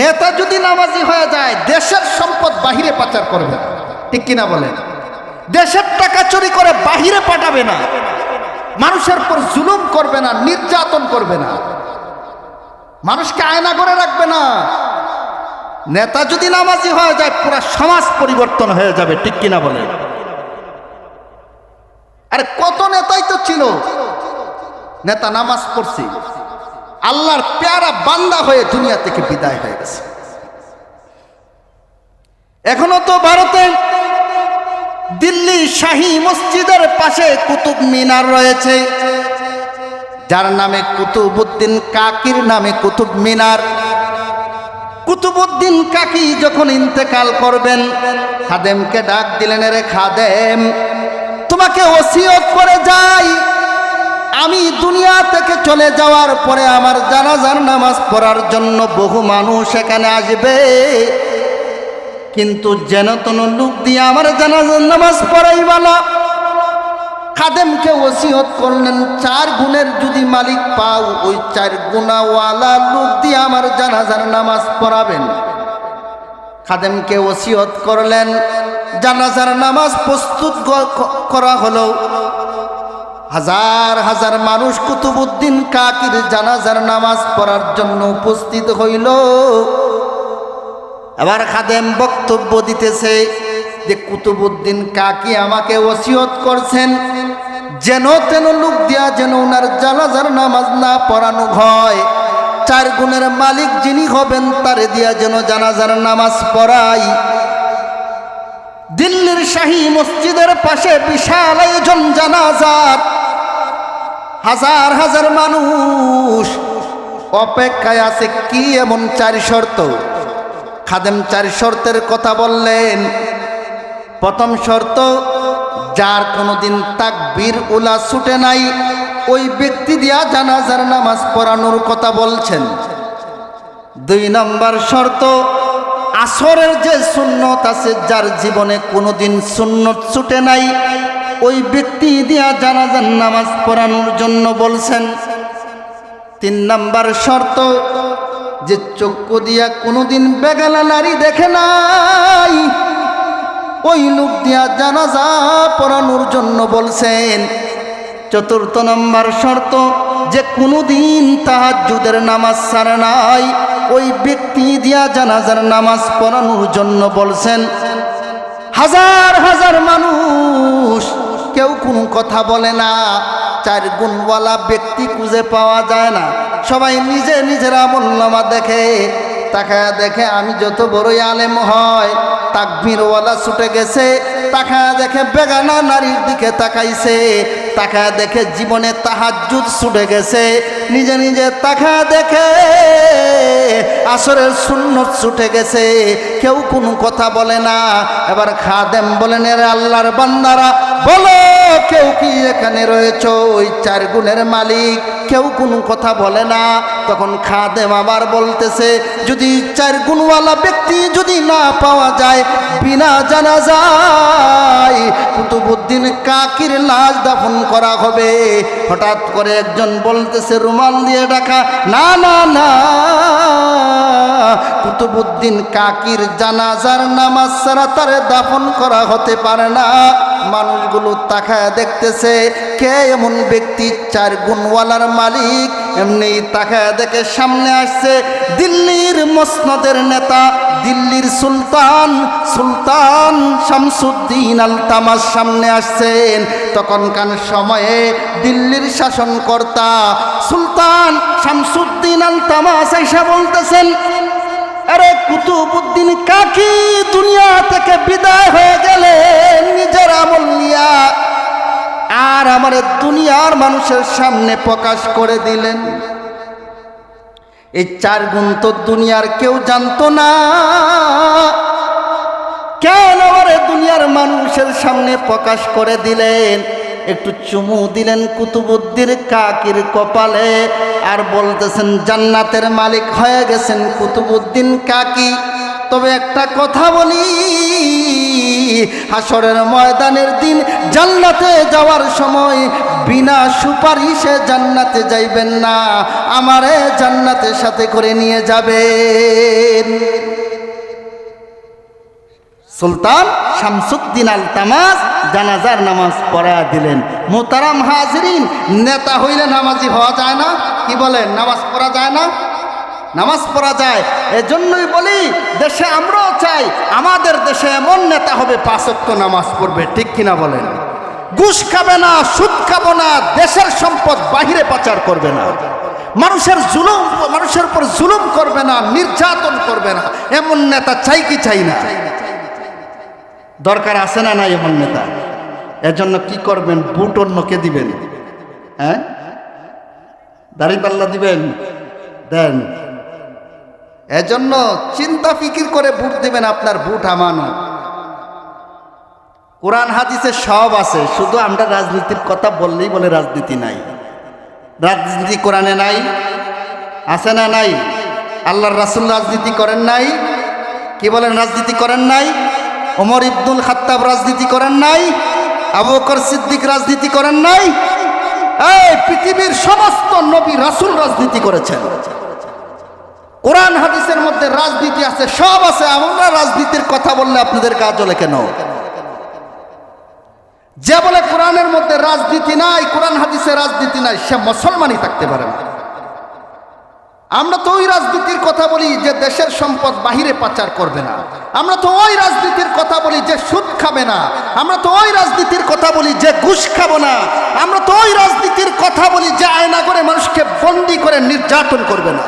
নেতা যদি নামাজি হয়ে যায়, দেশের সম্পদ বাহিরে পাচার করবে ঠিক কিনা বলেন দেশের টাকা চুরি করে বাহিরে পাঠাবে না। মানুষের পর জুলুম করবে না, নির্যাতন করবে না। মানুষকে আয়না করে রাখবে না। নেতা যদি নামাজি হয়ে যায়, পুরো সমাজ পরিবর্তন হয়ে যাবে, ঠিক কিনা বলে? আরে কত নেতাই তো ছিল। নেতা নামাজ পড়ছি। আল্লাহর প্যারা বান্দা হয়ে দুনিয়া থেকে বিদায় হয়ে গেছে। এখনও তো ভারতে দিল্লি শাহী মসজিদের পাশে কুতুব মিনার রয়েছে। যার নামে কুতুবুদ্দিন কাকির নামে কুতুব মিনার। কুতুবুদ্দিন কাকি যখন ইন্তেকাল করবেন, খাদেমকে ডাক দিলেন রে খাদেম, তোমাকে ওসিয়ত করে যাই। আমি দুনিয়া থেকে চলে যাওয়ার পরে আমার জানাজার নামাজ পড়ার জন্য বহু মানুষ এখানে আসবে। কিন্তু যেন তেন লোক দিয়ে আমার জানাজার নামাজ পড়াইবা না। খাদেমকে ওসিয়ত করলেন, চার গুণের যদি মালিক পাও, ওই চার গুণাওয়ালা লোক দিয়ে আমার জানাজার নামাজ পড়াবেন। খাদেমকে ওসিয়ত করলেন, জানাজার নামাজ প্রস্তুত করা হলো। হাজার হাজার মানুষ কুতুবুদ্দিন কাকির জানাজার নামাজ পড়ার জন্য উপস্থিত হইল। এবার খাদেম বক্তব্য দিতেছে যে কুতুবুদ্দিন কাকি আমাকে ওসিয়ত করছেন, যেন তেন লোক দিয়া যেন ওনার জানাজার নামাজ না পড়ানো হয়। চার গুণের মালিক যিনি হবেন, তারে দিয়া যেন জানাজার নামাজ পড়াই। দিল্লির শাহী মসজিদের পাশে বিশাল আয়োজন জানাজার। হাজার হাজার মানুষ অপেক্ষায় আছে কি এমন চারি শর্ত? খাদেম চারি শর্তের কথা বললেন। প্রথম শর্ত, যার কোনোদিন তাকবীর উলা ছুটে নাই, ওই ব্যক্তি দিয়া জানাজার নামাজ পড়ানোর কথা বলছেন। দুই নম্বর শর্ত, আসরের যে সুন্নত আছে, যার জীবনে কোনোদিন সুন্নত ছুটে নাই ওই ব্যক্তি দিয়া জানাজার নামাজ পড়ানোর জন্য বলছেন, তিন নাম্বার শর্ত, যে চক্ষু দিয়া কোনোদিন বেগালা নারী দেখে নাই, ওই লোক দিয়া জানাজা পড়ানোর জন্য বলছেন। চতুর্থ নম্বর শর্ত, যে কোনোদিন তাহাজ্জুদের নামাজ ছাড়ে নাই, ওই ব্যক্তি দিয়া জানাজার নামাজ পড়ানোর জন্য বলছেন, হাজার হাজার মানুষ কোনো কথা বলে না। চার গুণওয়ালা ব্যক্তি খুঁজে পাওয়া যায় না। সবাই নিজে নিজের আমলনামা দেখে, তাকায় দেখে আমি যত বড়ই আলেম হয় তাকবীরওয়ালা ছুটে গেছে, তাকায় দেখে বেগানা নারীর দিকে তাকাইছে, তাকায় দেখে জীবনে তাহাজুদ ছুটে গেছে, নিজে নিজে তাকায় দেখে আসরের সুন্নত ছুটে গেছে, কেউ কোনো কথা বলে না। এবার খাদেম বলেন, এর আল্লাহর বান্দারা, বলো। কি এখানে রয়েছ? ওই চার গুণের মালিক। কেউ কোনো কথা বলে না। তখন খাদেম আবার বলতেছে, যদি চার গুণওয়ালা ব্যক্তি যদি না পাওয়া যায়, বিনা জানা যায় কুতুবুদ্দিন কাকির লাশ দাফন করা হবে। হঠাৎ করে একজন বলতেছে, রুমাল দিয়ে ডাকা, না না না। কুতুবুদ্দিন কাকির জানাজার নামাজ ছাড়া তারে দাফন করা হতে পারে না। মানুষগুলো তাকায় দেখতেছে, কে এমন ব্যক্তি চার গুণওয়ালার মালিক এমনি তাকায় দেখে সামনে আসছে দিল্লির মসনদের নেতা, দিল্লির সুলতান সুলতান শামসুদ্দিন আল তামার সামনে আসছেন। তখনকার সময়ে দিল্লির শাসনকর্তা সুলতান শামসুদ্দিন আল তামাস এসে বলতেছেন, আরে কুতুবুদ্দিন কাকি দুনিয়া থেকে বিদায় হয়ে গেলেন নিজের আমল নিয়া। আর আমার দুনিয়ার মানুষের সামনে প্রকাশ করে দিলেন। এই চার গুণ তো দুনিয়ার কেউ জানতো না। কেন আমার দুনিয়ার মানুষের সামনে প্রকাশ করে দিলেন? একটু চুমু দিলেন কুতুবুদ্দির কাকির কপালে আর বলতেছেন, জান্নাতের মালিক হয়ে গেছেন কুতুবুদ্দিন কাকি। তবে একটা কথা বলি হাসরের ময়দানের দিন জান্নাতে যাওয়ার সময় বিনা সুপারিশে জান্নাতে যাইবেন না, আমারে জান্নাতের সাথে করে নিয়ে যাবেন। সুলতান শামসুদ্দিন আল তামাজ জানাজার নামাজ পড়া দিলেন। মোতারাম হাজরিন, নেতা হইলে নামাজি হওয়া যায় না, কি বলেন, নামাজ পড়া যায় না? নামাজ পড়া যায়। এজন্যই বলি, দেশে আমরাও চাই, আমাদের দেশে এমন নেতা হবে পাঁচক্ত নামাজ পড়বে, ঠিক কিনা বলেন? ঘুষ খাবে না, সুদ খাব না, দেশের সম্পদ বাহিরে পাচার করবে না। মানুষের জুলুম, মানুষের উপর জুলুম করবে না, নির্যাতন করবে না, এমন নেতা চাই কি চাই না? দরকার আছে না না এমন নেতা? এজন্য কি করবেন? বুট অন্যকে দিবেন? হ্যাঁ? দাড়ি পাল্লা দিবেন? দেন। এজন্য চিন্তা ফিকির করে বুট দিবেন আপনার বুট আমানো। কোরআন, হাদিসে সব আছে, শুধু আমরা রাজনীতির কথা বললেই বলে রাজনীতি নাই। রাজনীতি কোরআনে নাই, আছে না নাই? আল্লাহর রাসুল রাজনীতি করেন নাই, কি বলেন রাজনীতি করেন নাই? ওমর ইবদুল খাত্তাব রাজনীতি করেন নাই, আবু বকর সিদ্দিক রাজনীতি করেন নাই। এই পৃথিবীর সমস্ত নবী রাসুল রাজনীতি করেছেন। কোরআন হাদিসের মধ্যে রাজনীতি আছে, সব আছে, আমরা রাজনীতির কথা বললে আপনাদের গা জ্বলে কেন? যে বলে কোরআনের মধ্যে রাজনীতি নাই, কোরআন হাদিসে রাজনীতি নাই, সে মুসলমানই থাকতে পারে না। আমরা তো ওই রাজনীতির কথা বলি যে দেশের সম্পদ বাহিরে পাচার করবে না। আমরা তো ওই রাজনীতির কথা বলি যে সুদ খাবে না। আমরা তো ওই রাজনীতির কথা বলি যে ঘুষ খাব না। আমরা তো ওই রাজনীতির কথা বলি যে আয়না করে মানুষকে বন্দি করে নির্যাতন করবে না।